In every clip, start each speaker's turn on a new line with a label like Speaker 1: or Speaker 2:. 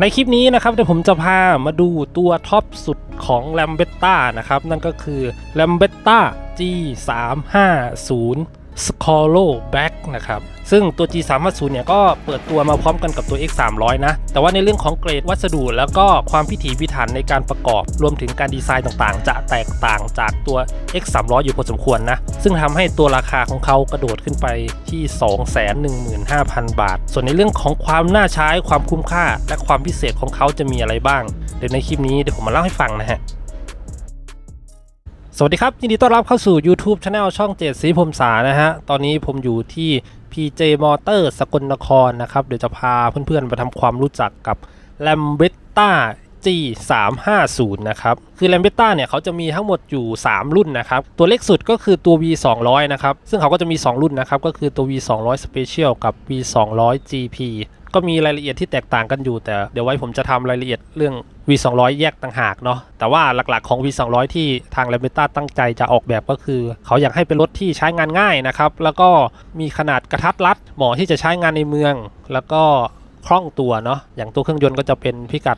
Speaker 1: ในคลิปนี้นะครับเดี๋ยวผมจะพามาดูตัวท็อปสุดของ l a m b e t t a นะครับ นั่นก็คือ l a m b e t t a G350 s c o l o Black นะครับ ซึ่งตัว G350 เนี่ยก็เปิดตัวมาพร้อมกันกับตัว X300 นะ แต่ว่าในเรื่องของเกรดวัสดุแล้วก็ความพิถีพิถันในการประกอบ รวมถึงการดีไซน์ต่างๆ จะแตกต่างจากตัว X300 อยู่พอสมควรนะ ซึ่งทำให้ตัวราคาของเขากระโดดขึ้นไปที่ 215,000 บาท ส่วนในเรื่องของความน่าใช้ ความคุ้มค่า และความพิเศษของเขาจะมีอะไรบ้าง เดี๋ยวในคลิปนี้เดี๋ยวผมมาเล่าให้ฟังนะฮะ สวัสดีครับยินดีต้อนรับเข้าสู่ YouTube Channel ช่องเจดสีผมสานะฮะ ตอนนี้ผมอยู่ที่ PJ Motor สกลนครนะครับ เดี๋ยวจะพาเพื่อนๆไปทำความรู้จักกับ Lambretta G350 นะครับ คือ Lambretta เนี่ยเขาจะมีทั้งหมดอยู่ 3 รุ่นนะครับ ตัวเล็กสุดก็คือตัว V200 นะครับ ซึ่งเขาก็จะมี 2 รุ่นนะครับ ก็คือตัว V200 Special กับ V200 GP ก็มีรายละเอียดที่แตกต่างกันอยู่ แต่เดี๋ยวไว้ผมจะทำรายละเอียดเรื่อง V200 แยกต่างหากเนาะแต่ว่าหลักๆของ V200 ที่ทาง l a m b e t t a ตั้งใจจะออกแบบก็คือ เขาอยากให้เป็นรถที่ใช้งานง่ายนะครับแล้วก็มีขนาดกระทัดรัดเหมาะที่จะใช้งานในเมือง แล้วก็คล่องตัวเนาะ อย่างตัวเครื่องยนต์ก็จะเป็นพิกัด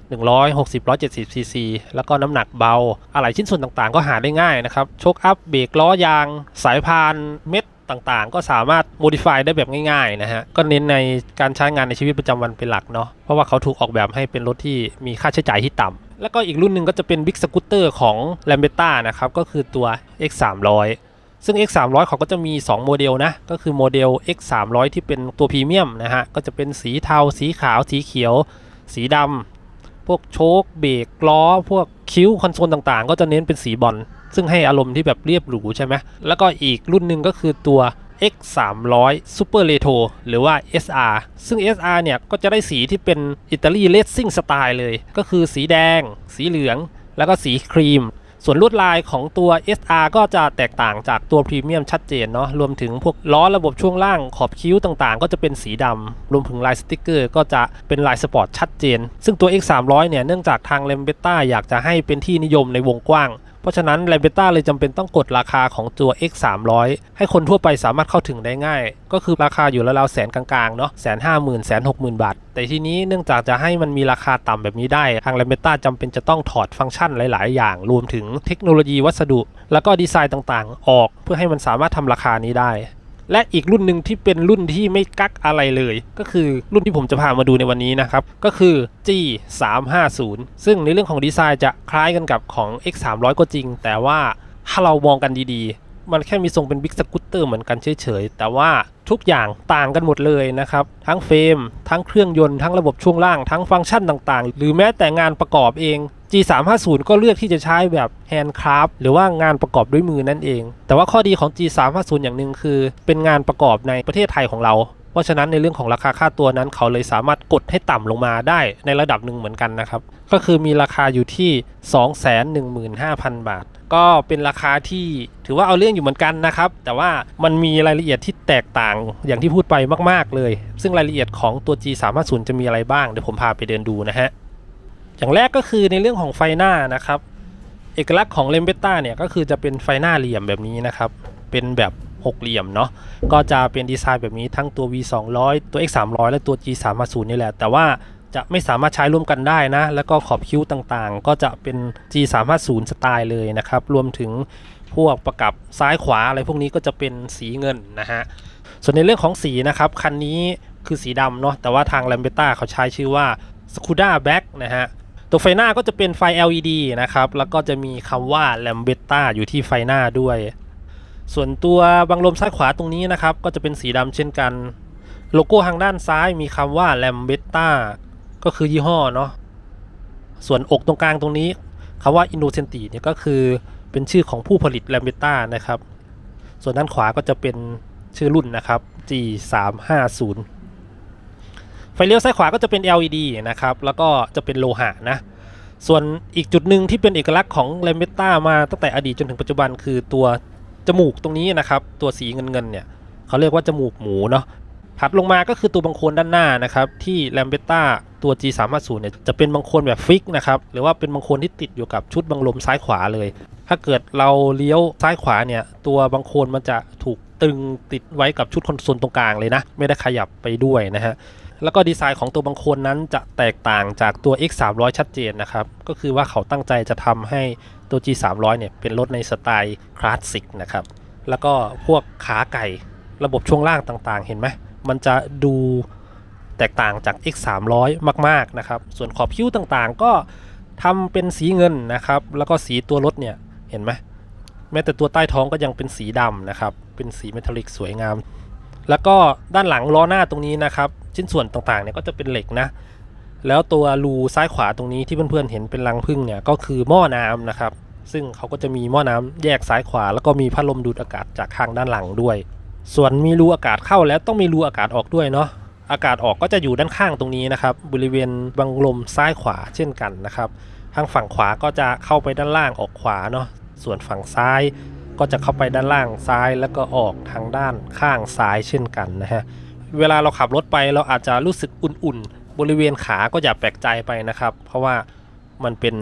Speaker 1: 160-170 ซีซี แล้วก็น้ำหนักเบา อะไหล่ชิ้นส่วนต่างๆ ก็หาได้ง่ายนะครับ โชคอัพ เบรกล้อยาง สายพาน เม็ด ต่างๆ ก็สามารถ modify ได้แบบง่ายๆนะฮะ ก็เน้นในการใช้งานในชีวิตประจำวันเป็นหลักเนาะ เพราะว่าเขาถูกออกแบบให้เป็นรถที่มีค่าใช้จ่ายที่ต่ำแล้วก็อีกรุ่นหนึ่งก็จะเป็น Big Scooter ของ l a m b e t t a นะครับ ก็คือตัว X 3 0 0ซึ่ง X 3 0 0เขาก็จะมี 2 โมเดลนะ ก็คือโมเดล X 3 0 0ที่เป็นตัวพรีเมียมนะฮะ ก็จะเป็นสีเทา สีขาว สีเขียว สีดำ พวกโชคเบรกล้อ พวกคิ้วคอนโซลต่างๆ ก็จะเน้นเป็นสีบอล ซึ่งให้อารมณ์ที่แบบเรียบหรูใช่ไหมแล้วก็อีกรุ่นหนึ่งก็คือตัว X 3 0 0 Super Retro หรือว่า SR ซึ่ง SR เนี่ยก็จะได้สีที่เป็นอิตาลีเลสซิ่งสไตล์เลย ก็คือสีแดง สีเหลือง แล้วก็สีครีม ส่วนลวดลายของตัว SR ก็จะแตกต่างจากตัวพรีเมียมชัดเจนเนาะ รวมถึงพวกล้อระบบช่วงล่างขอบคิ้วต่างๆ ก็จะเป็นสีดำ รวมถึงลายสติกเกอร์ก็จะเป็นลายสปอร์ตชัดเจน ซึ่งตัว X 3 0 0เนี่ยเนื่องจากทาง l a m b e t t a อยากจะให้เป็นที่นิยมในวงกว้างเพราะฉะนั้น l a m b e t t a เลยจำเป็นต้องกดราคาของตัว X 3 0 0ให้คนทั่วไปสามารถเข้าถึงได้ง่าย ก็คือราคาอยู่ราวๆแสนกลางๆเนาะแสนห้าหมื่นแสนหกหมื่นบาท แต่ทีนี้เนื่องจากจะให้มันมีราคาต่ำแบบนี้ได้ ทาง l a m b e t t a จำเป็นจะต้องถอดฟังก์ชันหลาย ๆ อย่าง รวมถึงเทคโนโลยีวัสดุ แล้วก็ดีไซน์ต่างๆ ออก เพื่อให้มันสามารถทำราคานี้ได้ และอีกรุ่นหนึ่งที่เป็นรุ่นที่ไม่กักอะไรเลย ก็คือรุ่นที่ผมจะพามาดูในวันนี้นะครับ ก็คือ G 3 5 0 ซึ่งในเรื่องของดีไซน์จะคล้ายกันกับของ X 3 0 0 ก็จริง แต่ว่าถ้าเรามองกันดีๆ มันแค่มีทรงเป็นบิ๊กสกูตเตอร์เหมือนกันเฉยๆ แต่ว่าทุกอย่างต่างกันหมดเลยนะครับ ทั้งเฟรม ทั้งเครื่องยนต์ ทั้งระบบช่วงล่าง ทั้งฟังก์ชันต่างๆ หรือแม้แต่งานประกอบเอง G350 ก็เลือกที่จะใช้แบบแฮนด์คราฟหรือว่างานประกอบด้วยมือนั่นเอง แต่ว่าข้อดีของ G350 อย่างหนึ่งคือ เป็นงานประกอบในประเทศไทยของเรา เพราะฉะนั้นในเรื่องของราคาค่าตัวนั้น เขาเลยสามารถกดให้ต่ำลงมาได้ในระดับหนึ่งเหมือนกันนะครับ ก็คือมีราคาอยู่ที่ 215,000 บาท ก็เป็นราคาที่ถือว่าเอาเรื่องอยู่เหมือนกันนะครับ แต่ว่ามันมีรายละเอียดที่แตกต่างอย่างที่พูดไปมาก ๆ เลย ซึ่งรายละเอียดของตัว G350 จะมีอะไรบ้างเดี๋ยวผมพาไปเดินดูนะฮะอย่างแรกก็คือในเรื่องของไฟหน้านะครับ เอกลักษณ์ของเลมเบต้าเนี่ยก็คือจะเป็นไฟหน้าเหลี่ยมแบบนี้นะครับ เป็นแบบ หกเหลี่ยมเนาะก็จะเป็นดีไซน์แบบนี้ทั้งตัว V 2 0 0ตัว X 3 0 0และตัว G 3 5 0นี่แหละ แต่ว่าจะไม่สามารถใช้ร่วมกันได้นะ แล้วก็ขอบคิ้วต่างๆ ก็จะเป็น G 3 5 0สไตล์เลยนะครับ รวมถึงพวกประกับซ้ายขวาอะไรพวกนี้ก็จะเป็นสีเงินนะฮะ ส่วนในเรื่องของสีนะครับ คันนี้คือสีดำเนาะ แต่ว่าทาง l a m b e t t a เขาใช้ชื่อว่า Scuda Black นะฮะ ตัวไฟหน้าก็จะเป็นไฟ LED นะครับ แล้วก็จะมีคำว่า Lambetta อยู่ที่ไฟหน้าด้วย ส่วนตัวบังลมซ้ายขวาตรงนี้นะครับ ก็จะเป็นสีดำเช่นกัน โลโก้ทางด้านซ้ายมีคำว่า Lambetta ก็คือยี่ห้อเนาะส่วนอกตรงกลางตรงนี้คำว่า Innocenti เนี่ยก็คือเป็นชื่อของผู้ผลิต Lambetta นะครับ ส่วนด้านขวาก็จะเป็นชื่อรุ่นนะครับ G 3 5 0 ไฟเลี้ยวซ้ายขวาก็จะเป็น LED นะครับ แล้วก็จะเป็นโลหะนะ ส่วนอีกจุดหนึ่งที่เป็นเอกลักษณ์ของ l a m b e t t a มาตั้งแต่อดีตจนถึงปัจจุบันคือตัว จมูกตรงนี้นะครับ ตัวสีเงินเงินๆเนี่ยเขาเรียกว่าจมูกหมูเนาะถัดลงมาก็คือตัวบังโคลนด้านหน้านะครับ ที่ l a m b e t t a ตัว G 3 5 0เนี่ยจะเป็นบังโคลนแบบฟิกนะครับ หรือว่าเป็นบังโคลนที่ติดอยู่กับชุดบังลมซ้ายขวาเลย ถ้าเกิดเราเลี้ยวซ้ายขวาเนี่ย ตัวบังโคลนมันจะถูกตึงติดไว้กับชุดคอนโซลตรงกลางเลยนะ ไม่ได้ขยับไปด้วยนะฮะแล้วก็ดีไซน์ของตัวบางโคลนนั้นจะแตกต่างจากตัว X 3 0 0ชัดเจนนะครับก็คือว่าเขาตั้งใจจะทำให้ ตัว G 3 0 0 เนี่ยเป็นรถในสไตล์คลาสสิกนะครับ แล้วก็พวกขาไก่ระบบช่วงล่างต่างๆ เห็นไหมมันจะดูแตกต่างจาก X 3 0 0 มาก ๆ นะครับ ส่วนขอบคิ้วต่างๆ ก็ทำเป็นสีเงินนะครับ แล้วก็สีตัวรถเนี่ย เห็นไหมแม้แต่ตัวใต้ท้องก็ยังเป็นสีดำนะครับ เป็นสีเมทัลลิกสวยงาม แล้วก็ด้านหลังล้อหน้าตรงนี้นะครับ ชิ้นส่วนต่างๆ เนี่ยก็จะเป็นเหล็กนะ แล้วตัวรูซ้ายขวาตรงนี้ที่เพื่อนๆเห็นเป็นรังพึ่งเนี่ยก็คือหม้อน้ำนะครับ ซึ่งเขาก็จะมีหม้อน้ำแยกซ้ายขวา แล้วก็มีพัดลมดูดอากาศจากข้างด้านหลังด้วย ส่วนมีรูอากาศเข้าแล้วต้องมีรูอากาศออกด้วยเนาะอากาศออกก็จะอยู่ด้านข้างตรงนี้นะครับ บริเวณบังลมซ้ายขวาเช่นกันนะครับ ทางฝั่งขวาก็จะเข้าไปด้านล่างออกขวาเนาะส่วนฝั่งซ้ายก็จะเข้าไปด้านล่างซ้ายแล้วก็ออกทางด้านข้างซ้ายเช่นกันนะฮะเวลาเราขับรถไปเราอาจจะรู้สึกอุ่นๆ บริเวณขาก็อย่าแปลกใจไปนะครับ เพราะว่ามันเป็น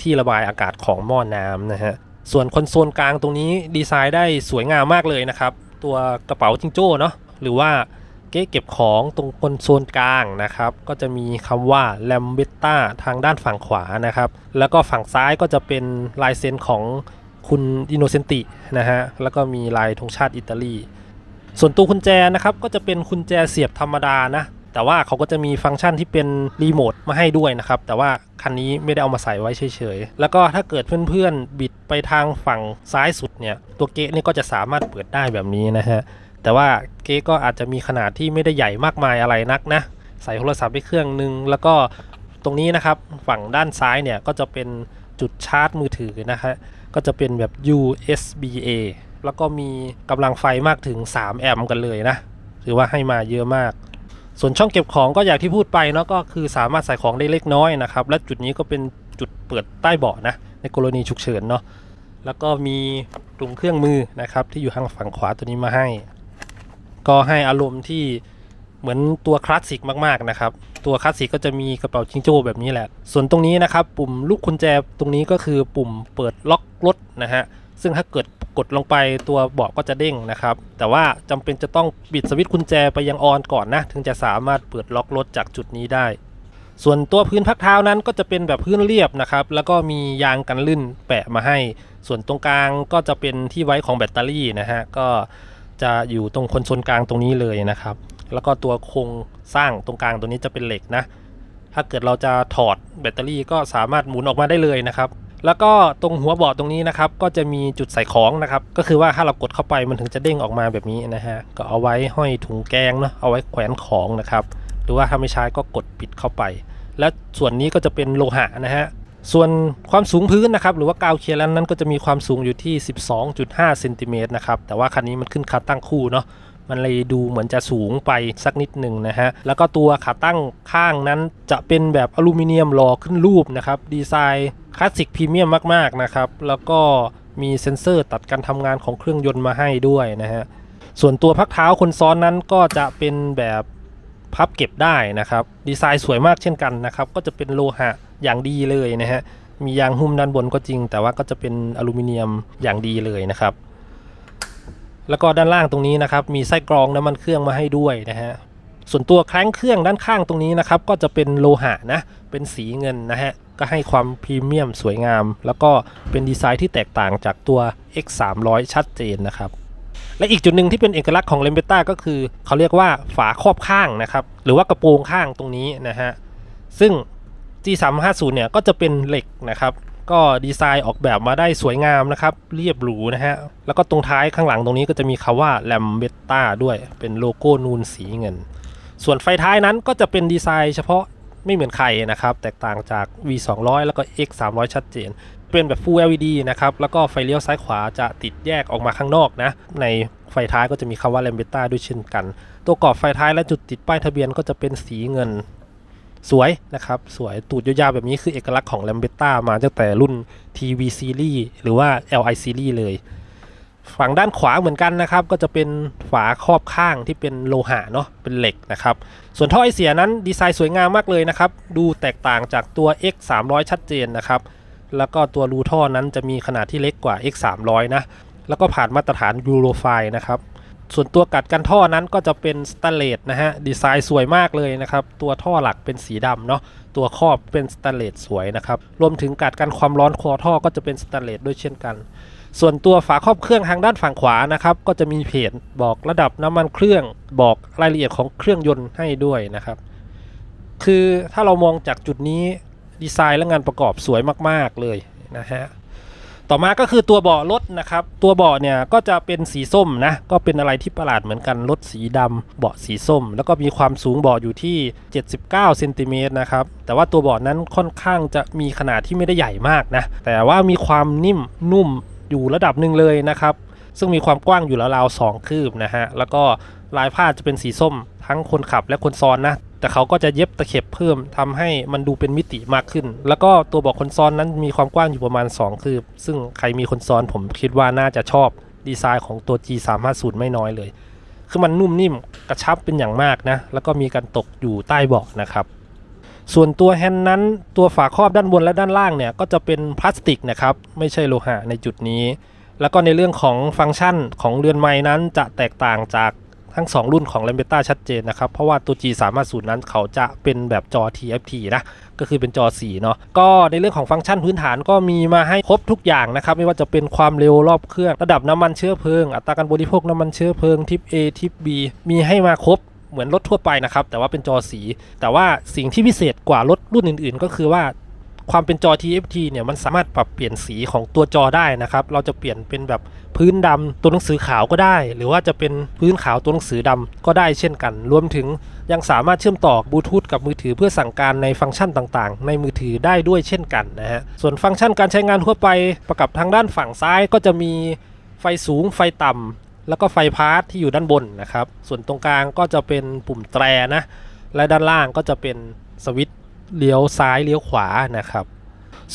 Speaker 1: ที่ระบายอากาศของหม้อน้ำนะฮะส่วนคอนโซลกลางตรงนี้ดีไซน์ได้สวยงามมากเลยนะครับ ตัวกระเป๋าจิงโจ้เนาะหรือว่าเก๊เก็บของตรงคอนโซลกลางนะครับ ก็จะมีคำว่า l a m b e t t a ทางด้านฝั่งขวานะครับ แล้วก็ฝั่งซ้ายก็จะเป็นลายเซ็นของคุณอินโนเซนตินะฮะแล้วก็มีลายธงชาติอิตาลีส่วนตัวกุญแจนะครับก็จะเป็นกุญแจเสียบธรรมดานะ แต่ว่าเขาก็จะมีฟังก์ชันที่เป็นรีโมทมาให้ด้วยนะครับ แต่ว่าคันนี้ไม่ได้เอามาใส่ไว้เฉยๆ แล้วก็ถ้าเกิดเพื่อนๆ บิดไปทางฝั่งซ้ายสุดเนี่ย ตัวเก๊ะนี่ก็จะสามารถเปิดได้แบบนี้นะฮะ แต่ว่าเก๊ะก็อาจจะมีขนาดที่ไม่ได้ใหญ่มากมายอะไรนักนะ ใส่โทรศัพท์ไปเครื่องนึง แล้วก็ตรงนี้นะครับฝั่งด้านซ้ายเนี่ยก็จะเป็นจุดชาร์จมือถือนะฮะ ก็จะเป็นแบบ USB-A แล้วก็มีกำลังไฟมากถึง 3 แอมป์กันเลยนะ ถือว่าให้มาเยอะมาก ส่วนช่องเก็บของก็อย่างที่พูดไปเนาะก็คือสามารถใส่ของได้เล็กน้อยนะครับ และจุดนี้ก็เป็นจุดเปิดใต้เบาะนะในกรณีฉุกเฉินเนาะแล้วก็มีกลุ่มเครื่องมือนะครับ ที่อยู่ทางฝั่งขวาตัวนี้มาให้ ก็ให้อารมณ์ที่เหมือนตัวคลาสสิกมากๆนะครับ ตัวคลาสสิกก็จะมีกระเป๋าจิงโจ้แบบนี้แหละ ส่วนตรงนี้นะครับ ปุ่มลูกกุญแจตรงนี้ก็คือปุ่มเปิดล็อกรถนะฮะซึ่งถ้าเกิด กดลงไปตัวเบาะก็จะเด้งนะครับ แต่ว่าจำเป็นจะต้องบิดสวิตช์กุญแจไปยังออนก่อนนะ ถึงจะสามารถเปิดล็อกรถจากจุดนี้ได้ ส่วนตัวพื้นพักเท้านั้นก็จะเป็นแบบพื้นเรียบนะครับ แล้วก็มียางกันลื่นแปะมาให้ ส่วนตรงกลางก็จะเป็นที่ไว้ของแบตเตอรี่นะฮะ ก็จะอยู่ตรงคอนโซลกลางตรงนี้เลยนะครับ แล้วก็ตัวโครงสร้างตรงกลางตัวนี้จะเป็นเหล็กนะ ถ้าเกิดเราจะถอดแบตเตอรี่ก็สามารถหมุนออกมาได้เลยนะครับ แล้วก็ตรงหัวเบาะตรงนี้นะครับ ก็จะมีจุดใส่ของนะครับ ก็คือว่าถ้าเรากดเข้าไปมันถึงจะเด้งออกมาแบบนี้นะฮะ ก็เอาไว้ห้อยถุงแกงเนาะ เอาไว้แขวนของนะครับ หรือว่าถ้าไม่ใช้ก็กดปิดเข้าไป และส่วนนี้ก็จะเป็นโลหะนะฮะ ส่วนความสูงพื้นนะครับ หรือว่ากาวเคลียร์นั้นก็จะมีความสูงอยู่ที่ 12.5เซนติเมตรนะครับ แต่ว่าคันนี้มันขึ้นขาตั้งคู่เนาะ มันเลยดูเหมือนจะสูงไปสักนิดหนึ่งนะฮะ แล้วก็ตัวขาตั้งข้างนั้นจะเป็นแบบอลูมิเนียมหล่อขึ้นรูปนะครับ ดีไซน์คลาสสิกพรีเมียมมากๆนะครับ แล้วก็มีเซ็นเซอร์ตัดการทำงานของเครื่องยนต์มาให้ด้วยนะฮะ ส่วนตัวพักเท้าคนซ้อนนั้นก็จะเป็นแบบพับเก็บได้นะครับ ดีไซน์สวยมากเช่นกันนะครับ ก็จะเป็นโลหะอย่างดีเลยนะฮะ มียางหุ้มด้านบนก็จริง แต่ว่าก็จะเป็นอลูมิเนียมอย่างดีเลยนะครับ แล้วก็ด้านล่างตรงนี้นะครับมีไส้กรองน้ำมันเครื่องมาให้ด้วยนะฮะส่วนตัวแคร้งเครื่องด้านข้างตรงนี้นะครับก็จะเป็นโลหะนะเป็นสีเงินนะฮะก็ให้ความพรีเมียมสวยงาม แล้วก็เป็นดีไซน์ที่แตกต่างจากตัว X 3 0 0ชัดเจนนะครับและอีกจุดหนึ่งที่เป็นเอกลักษณ์ของเลมเบต้าก็คือเขาเรียกว่าฝาครอบข้างนะครับหรือว่ากระโปรงข้างตรงนี้นะฮะซึ่ง G 3 5 0เนี่ยก็จะเป็นเหล็กนะครับ ก็ดีไซน์ออกแบบมาได้สวยงามนะครับ เรียบหรูนะฮะ แล้วก็ตรงท้ายข้างหลังตรงนี้ก็จะมีคำว่า l a m b e t t a ด้วยเป็นโลโก้นูนสีเงิน ส่วนไฟท้ายนั้นก็จะเป็นดีไซน์เฉพาะไม่เหมือนใครนะครับ แตกต่างจาก V 2 0 0แล้วก็ X 3 0 0ชัดเจน เป็นแบบ Full LED นะครับ แล้วก็ไฟเลี้ยวซ้ายขวาจะติดแยกออกมาข้างนอกนะ ในไฟท้ายก็จะมีคำว่า l a m b e t t a ด้วยเช่นกัน ตัวกรอบไฟท้ายและจุดติดป้ายทะเบียนก็จะเป็นสีเงิน สวยนะครับ สวยตูดยาวๆแบบนี้คือเอกลักษณ์ของ l a m b e t t a มาตั้งแต่รุ่น TV Series หรือว่า LI Series เลย ฝั่งด้านขวาเหมือนกันนะครับ ก็จะเป็นฝาครอบข้างที่เป็นโลหะเนาะเป็นเหล็กนะครับ ส่วนท่อไอเสียนั้นดีไซน์สวยงามมากเลยนะครับ ดูแตกต่างจากตัว X 3 0 0ชัดเจนนะครับ แล้วก็ตัวรูท่อนั้นจะมีขนาดที่เล็กกว่า X 3 0 0นะแล้วก็ผ่านมาตรฐานยูโรไฟนะครับ ส่วนตัวกัดกันท่อนั้นก็จะเป็นสแตนเลสนะฮะดีไซน์สวยมากเลยนะครับ ตัวท่อหลักเป็นสีดำเนาะตัวครอบเป็นสแตนเลสสวยนะครับรวมถึงกัดกันความร้อนคอท่อก็จะเป็นสแตนเลสด้วยเช่นกัน ส่วนตัวฝาครอบเครื่องทางด้านฝั่งขวานะครับก็จะมีเพจบอกระดับน้ำมันเครื่องบอกรายละเอียดของเครื่องยนต์ให้ด้วยนะครับ คือถ้าเรามองจากจุดนี้ดีไซน์และงานประกอบสวยมากๆเลยนะฮะ ต่อมาก็คือตัวเบาะรถนะครับ ตัวเบาะเนี่ยก็จะเป็นสีส้มนะ ก็เป็นอะไรที่ประหลาดเหมือนกัน รถสีดำเบาะสีส้ม แล้วก็มีความสูงเบาะอยู่ที่ 79เซนติเมตรนะครับ แต่ว่าตัวเบาะนั้นค่อนข้างจะมีขนาดที่ไม่ได้ใหญ่มากนะ แต่ว่ามีความนิ่มนุ่มอยู่ระดับหนึ่งเลยนะครับ ซึ่งมีความกว้างอยู่ราวๆสองคืบนะฮะ แล้วก็ลายผ้าจะเป็นสีส้มทั้งคนขับและคนซ้อนนะแต่เขาก็จะเย็บตะเข็บเพิ่มทำให้มันดูเป็นมิติมากขึ้น แล้วก็ตัวบอกคนซ้อนนั้นมีความกว้างอยู่ประมาณ 2 คืบ ซึ่งใครมีคนซ้อนผมคิดว่าน่าจะชอบดีไซน์ของตัว G350 ไม่น้อยเลย คือมันนุ่มนิ่มกระชับเป็นอย่างมากนะ แล้วก็มีการตกอยู่ใต้เบาะนะครับ ส่วนตัวแฮนด์นั้นตัวฝาครอบด้านบนและด้านล่างเนี่ยก็จะเป็นพลาสติกนะครับ ไม่ใช่โลหะในจุดนี้ แล้วก็ในเรื่องของฟังก์ชันของเรือนไม้นั้นจะแตกต่างจาก ทั้ง 2 รุ่นของ l a m b e t t a ชัดเจนนะครับ เพราะว่าตัว G 3 5 0นั้นเขาจะเป็นแบบจอ TFT นะ ก็คือเป็นจอสีเนาะ ก็ในเรื่องของฟังก์ชันพื้นฐานก็มีมาให้ครบทุกอย่างนะครับ ไม่ว่าจะเป็นความเร็วรอบเครื่อง ระดับน้ำมันเชื้อเพลิง อัตราการบริโภคน้ำมันเชื้อเพลิงทิป A ทิป B มีให้มาครบเหมือนรถทั่วไปนะครับ แต่ว่าเป็นจอสี แต่ว่าสิ่งที่พิเศษกว่ารถรุ่นอื่น ๆ ก็คือว่า ความเป็นจอ TFT เนี่ยมันสามารถปรับเปลี่ยนสีของตัวจอได้นะครับ เราจะเปลี่ยนเป็นแบบพื้นดำตัวหนังสือขาวก็ได้ หรือว่าจะเป็นพื้นขาวตัวหนังสือดำก็ได้เช่นกัน รวมถึงยังสามารถเชื่อมต่อบลูทูธกับมือถือเพื่อสั่งการในฟังก์ชันต่างๆ ในมือถือได้ด้วยเช่นกันนะฮะ ส่วนฟังก์ชันการใช้งานทั่วไปประกับทางด้านฝั่งซ้ายก็จะมีไฟสูงไฟต่ำแล้วก็ไฟพาร์ทที่อยู่ด้านบนนะครับ ส่วนตรงกลางก็จะเป็นปุ่มแตรนะ และด้านล่างก็จะเป็นสวิตช์ เลี้ยวซ้ายเลี้ยวขวานะครับ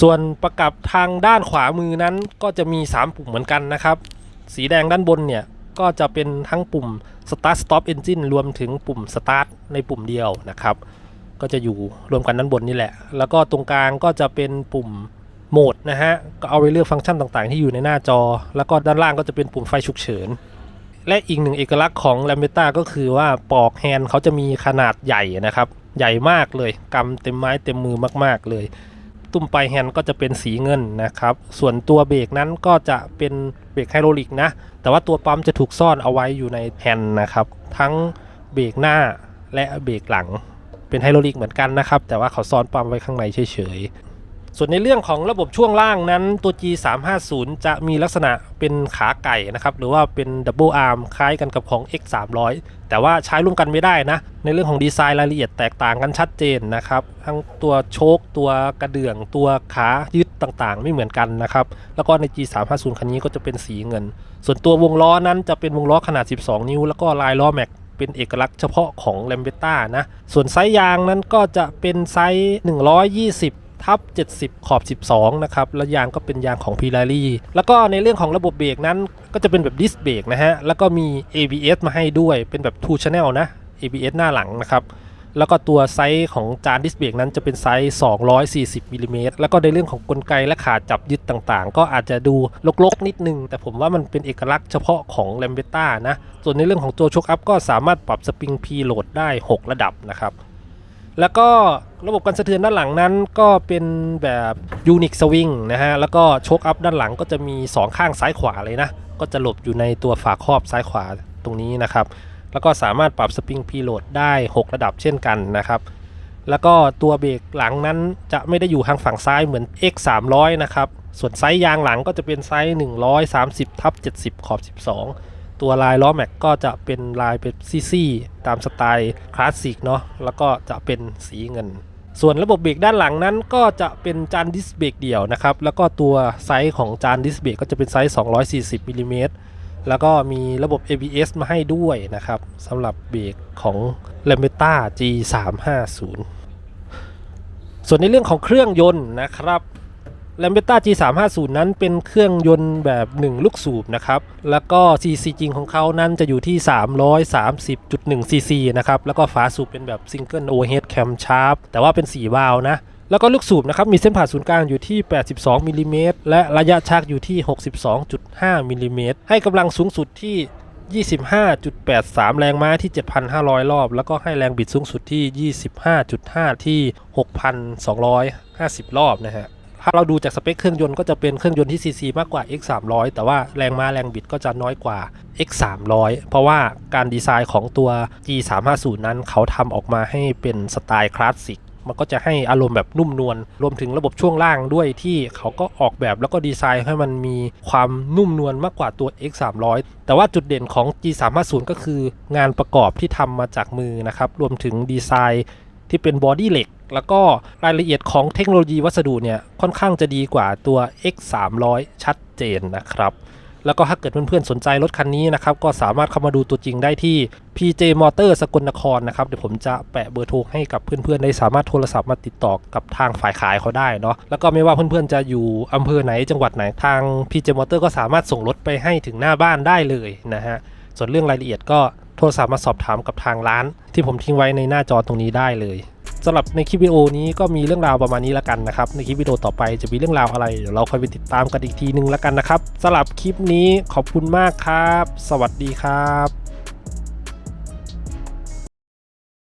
Speaker 1: ส่วนประกับทางด้านขวามือนั้นก็จะมี 3 ปุ่มเหมือนกันนะครับ สีแดงด้านบนเนี่ยก็จะเป็นทั้งปุ่ม start stop engine รวมถึงปุ่ม start ในปุ่มเดียวนะครับ ก็จะอยู่รวมกันด้านบนนี่แหละ แล้วก็ตรงกลางก็จะเป็นปุ่มโหมดนะฮะ ก็เอาไว้เลือกฟังก์ชันต่างๆ ที่อยู่ในหน้าจอ แล้วก็ด้านล่างก็จะเป็นปุ่มไฟฉุกเฉิน และอีกหนึ่งเอกลักษณ์ของ l a m b e t t a ก็คือว่าปลอกแฮนด์เขาจะมีขนาดใหญ่นะครับ ใหญ่มากเลยกำเต็มไม้เต็มมือมาก ๆ เลย ตุ้มปลายแฮนด์ก็จะเป็นสีเงินนะครับ ส่วนตัวเบรกนั้นก็จะเป็นเบรกไฮดรอลิกนะ แต่ว่าตัวปั๊มจะถูกซ่อนเอาไว้อยู่ในแฮนด์นะครับ ทั้งเบรกหน้าและเบรกหลัง เป็นไฮดรอลิกเหมือนกันนะครับ แต่ว่าเขาซ่อนปั๊มไว้ข้างในเฉยๆ ส่วนในเรื่องของระบบช่วงล่างนั้นตัว G350 จะมีลักษณะเป็นขาไก่นะครับ หรือว่าเป็นดับเบิลอาร์มคล้ายกันกับของ X300 แต่ว่าใช้ร่วมกันไม่ได้นะ ในเรื่องของดีไซน์รายละเอียดแตกต่างกันชัดเจนนะครับ ทั้งตัวโชคตัวกระเดื่อง ตัวขายึดต่างๆ ไม่เหมือนกันนะครับ แล้วก็ใน G350 คันนี้ก็จะเป็นสีเงิน ส่วนตัววงล้อนั้นจะเป็นวงล้อขนาด 12 นิ้ว แล้วก็ลายล้อแม็กเป็นเอกลักษณ์เฉพาะของ l a m b e t t a นะ ส่วนไซส์ยางนั้นก็จะเป็นไซส์ 120 ทับ70 ขอบ 12 นะครับ และยางก็เป็นยางของ p i r a r i แล้วก็ในเรื่องของระบบเบรกนั้นก็จะเป็นแบบดิสเบรกนะฮะ แล้วก็มี ABS มาให้ด้วย เป็นแบบ2 channel นะ ABS หน้าหลังนะครับแล้วก็ตัวไซส์ของจานดิสเบรกนั้นจะเป็นไซส์ 240มิลลิเมตรแล้วก็ในเรื่องของกลไกและขาจับยึดต่างๆ ก็อาจจะดูลกๆ นิดนึง แต่ผมว่ามันเป็นเอกลักษณ์เฉพาะของ l a m b e t t a นะ ส่วนในเรื่องของตัวโชคอัพก็สามารถปรับสปริงพีโหลดได้ 6 ระดับนะครับ แล้วก็ระบบการสะเทือนด้านหลังนั้นก็เป็นแบบยูนิคสวิงนะฮะ แล้วก็โชคอัพด้านหลังก็จะมี 2 ข้างซ้ายขวาเลยนะ ก็จะหลบอยู่ในตัวฝาครอบซ้ายขวาตรงนี้นะครับ แล้วก็สามารถปรับสปริงพีโหลดได้ 6 ระดับเช่นกันนะครับ แล้วก็ตัวเบรกหลังนั้นจะไม่ได้อยู่ทางฝั่งซ้ายเหมือน X 3 0 0นะครับ ส่วนไซส์ยางหลังก็จะเป็นไซส์130ทับ70 ขอบ 12 ตัวลายล้อแม็กก็จะเป็นลายเป็นซี่ๆตามสไตล์คลาสสิกเนาะแล้วก็จะเป็นสีเงิน ส่วนระบบเบรกด้านหลังนั้นก็จะเป็นจานดิสเบรกเดี่ยวนะครับ แล้วก็ตัวไซส์ของจานดิสเบรกก็จะเป็นไซส์ 240มิลลิเมตรแล้วก็มีระบบ ABS มาให้ด้วยนะครับสำหรับเบรกของ l a m e t t a G350 ส่วนในเรื่องของเครื่องยนต์นะครับ l a m b e t t a G350 นั้นเป็นเครื่องยนต์แบบ 1 ลูกสูบนะครับ แล้วก็ CC จริงของเขานั้นจะอยู่ที่ 330.1 cc นะครับ แล้วก็ฝาสูบเป็นแบบ Single Overhead Cam Sharp แต่ว่าเป็น 4 วาล์วนะ แล้วก็ลูกสูบนะครับ มีเส้นผ่าศูนย์กลางอยู่ที่ 82มิลลิเมตรและระยะชักอยู่ที่ 62.5มิลลิเมตรให้กำลังสูงสุดที่25.83 แรงม้าที่ 7,500 รอบ แล้วก็ให้แรงบิดสูงสุดที่ 25.5 ที่ 6,250 รอบนะฮะ ถ้าเราดูจากสเปคเครื่องยนต์ก็จะเป็นเครื่องยนต์ที่ CC มากกว่า X 3 0 0แต่ว่าแรงม้าแรงบิดก็จะน้อยกว่า X 3 0 0เพราะว่าการดีไซน์ของตัว G 3 5 0นั้นเขาทำออกมาให้เป็นสไตล์คลาสสิกมันก็จะให้อารมณ์แบบนุ่มนวล รวมถึงระบบช่วงล่างด้วยที่เขาก็ออกแบบแล้วก็ดีไซน์ให้มันมีความนุ่มนวลมากกว่าตัว X 3 0 0แต่ว่าจุดเด่นของ G 3 5 0ก็คืองานประกอบที่ทำมาจากมือนะครับ รวมถึงดีไซน์ ที่เป็นบอดี้เหล็กแล้วก็รายละเอียดของเทคโนโลยีวัสดุเนี่ยค่อนข้างจะดีกว่าตัว X 3 0 0ชัดเจนนะครับแล้วก็ถ้าเกิดเพื่อนๆสนใจรถคันนี้นะครับ ก็สามารถเข้ามาดูตัวจริงได้ที่ PJ Motor สกลนครนะครับ เดี๋ยวผมจะแปะเบอร์โทรให้กับเพื่อนๆ ได้สามารถโทรศัพท์มาติดต่อกับทางฝ่ายขายเขาได้เนาะแล้วก็ไม่ว่าเพื่อนๆจะอยู่อำเภอไหนจังหวัดไหนทาง PJ Motor ก็สามารถส่งรถไปให้ถึงหน้าบ้านได้เลยนะฮะส่วนเรื่องรายละเอียดก็ ทรศัพท์มาสอบถามกับทางร้าน ที่ผมทิ้งไว้ในหน้าจอตรงนี้ได้เลยสำหรับในคลิปวิดีโอนี้ก็มีเรื่องราวประมาณนี้แล้วกันนะครับ ในคลิปวิดีโอต่อไปจะมีเรื่องราวอะไรเดี๋ยวเราคอยไปติดตามกันอีกทีนึงแล้วกันนะครับสำหรับคลิปนี้ขอบคุณมากครับ สวัสดีครับ